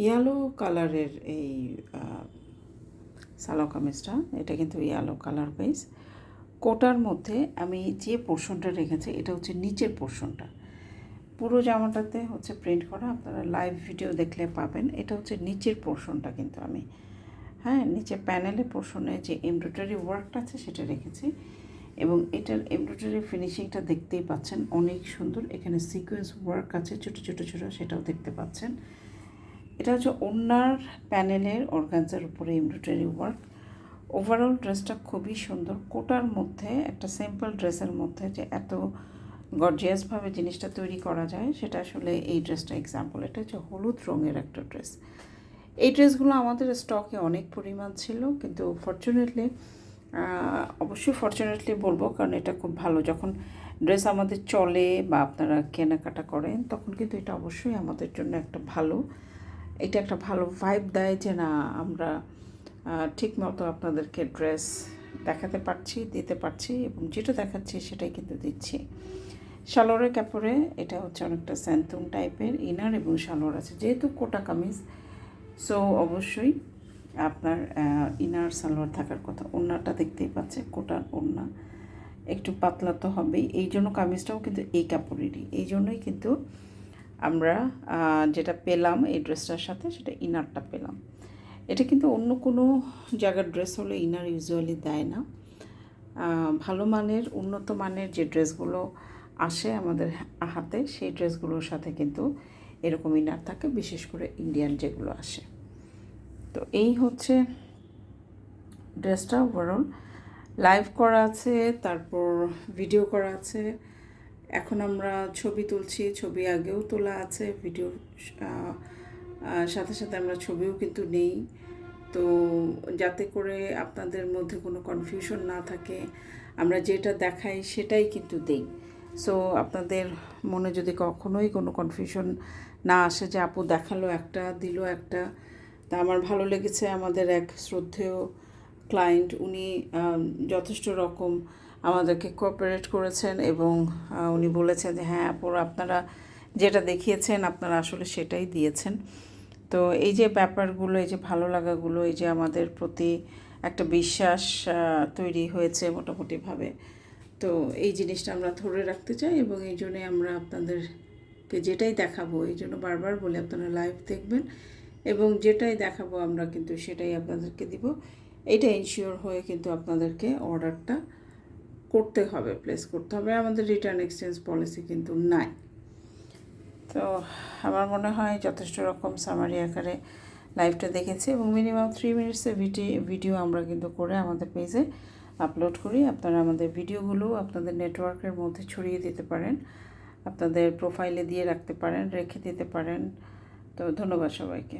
Yellow কালারের এই সালো কামিজটা, এটা কিন্তু ইয়েলো কালার বেস কোটার মধ্যে আমি যে পোর্শনটা রেখেছি, এটা হচ্ছে নিচের পোর্শনটা পুরো জামাটাতে হচ্ছে প্রিন্ট করা, আপনারা লাইভ ভিডিও দেখলে পাবেন। এটা হচ্ছে নিচের পোর্শনটা কিন্তু আমি। হ্যাঁ নিচে প্যানেলে পোর্শনে যে এমব্রয়ডারি ওয়ার্কটা আছে, সেটা রেখেছি। এবং এটার এমব্রয়ডারি ফিনিশিংটা দেখতেই পাচ্ছেন, অনেক সুন্দর। এখানে সিকোয়েন্স ওয়ার্ক আছে, ছোটো ছোটো ছোটো, সেটাও দেখতে পাচ্ছেন। এটা হচ্ছে ওনার প্যানেলের অর্গানজার উপরে এমব্রয়ডারি ওয়ার্ক। ওভারঅল ড্রেসটা খুবই সুন্দর। কোটার মধ্যে, একটা সিম্পল ড্রেসের মধ্যে যে এত গর্জিয়াসভাবে জিনিসটা তৈরি করা যায়, সেটা আসলে এই ড্রেসটা এক্সাম্পল এটা হচ্ছে হলুদ রঙের একটা ড্রেস এই ড্রেসগুলো আমাদের স্টকে অনেক পরিমাণ ছিল, কিন্তু ফর্চুনেটলি অবশ্যই ফর্চুনেটলি বলব, কারণ এটা খুব ভালো। যখন ড্রেস আমাদের চলে বা আপনারা কেনাকাটা করেন, তখন কিন্তু এটা অবশ্যই আমাদের জন্য একটা ভালো। এটা একটা ভালো ভাইব দেয় যে না, আমরা ঠিক মতো আপনাদেরকে ড্রেস দেখাতে পারছি, দিতে পারছি এবং যেটা দেখাচ্ছি সেটাই কিন্তু দিচ্ছি। সালোয়ারের কাপড়ে এটা হচ্ছে অনেকটা স্যান্তুম টাইপের ইনার এবং সালোয়ার আছে, যেহেতু কোটা কামিজ সো অবশ্যই আপনার ইনার সালোয়ার থাকার কথা। ওড়নাটা দেখতেই পাচ্ছে কোটার ওড়না। একটু পাতলা তো হবেই এই জন্য কামিজটাও কিন্তু এই কাপড়েরই। এই জন্যই কিন্তু আমরা যেটা পেলাম এই ড্রেসটার সাথে সেটা ইনারটা পেলাম। এটা কিন্তু অন্য কোনো জায়গার ড্রেস হলে ইনার ইউজুয়ালি দেয় না। ভালো মানের, উন্নত মানের যে ড্রেসগুলো আসে আমাদের হাতে, সেই ড্রেসগুলোর সাথে কিন্তু এরকম ইনার থাকে, বিশেষ করে ইন্ডিয়ান যেগুলো আসে। তো এই হচ্ছে ড্রেসটা ওভারঅল লাইভ করা আছে, তারপর ভিডিও করা আছে। এখন আমরা ছবি তুলছি, ছবি আগেও তোলা আছে ভিডিও সাথে সাথে আমরা ছবিও কিন্তু নেই। তো যাতে করে আপনাদের মধ্যে কোনো কনফিউশন না থাকে, আমরা যেটা দেখাই সেটাই কিন্তু দেই। সো আপনাদের মনে যদি কখনোই কোনো কনফিউশন না আসে যে, আপু দেখাল একটা, দিল একটা, তা আমার ভালো লেগেছে। আমাদের এক শ্রদ্ধেয় ক্লায়েন্ট উনি যথেষ্ট রকম আমাদেরকে কোঅপারেট করেছেন এবং উনি বলেছেন যে হ্যাঁ আপুর আপনারা যেটা দেখিয়েছেন আপনারা আসলে সেটাই দিয়েছেন। তো এই যে ব্যাপারগুলো, এই যে ভালো লাগাগুলো, এই যে আমাদের প্রতি একটা বিশ্বাস তৈরি হয়েছে মোটামুটিভাবে। তো এই জিনিসটা আমরা ধরে রাখতে চাই এবং এই জন্যে আমরা আপনাদেরকে যেটাই দেখাবো, এই জন্য বারবার বলে আপনারা লাইভ দেখবেন এবং যেটাই দেখাবো আমরা কিন্তু সেটাই আপনাদেরকে দিব। এটা ইনশিওর হয়ে কিন্তু আপনাদেরকে অর্ডারটা করতে হবে প্লেস করতে হবে। আমাদের রিটার্ন এক্সচেঞ্জ পলিসি কিন্তু নাই। তো আমার মনে হয় যথেষ্ট রকম সামারি আকারে লাইভটা দেখেছি এবং মিনিমাম থ্রি মিনিটসের ভিডিও আমরা কিন্তু করে আমাদের পেজে আপলোড করি। আপনারা আমাদের ভিডিওগুলো আপনাদের নেটওয়ার্কের মধ্যে ছড়িয়ে দিতে পারেন, আপনাদের প্রোফাইলে দিয়ে রাখতে পারেন, রেখে দিতে পারেন। তো ধন্যবাদ সবাইকে।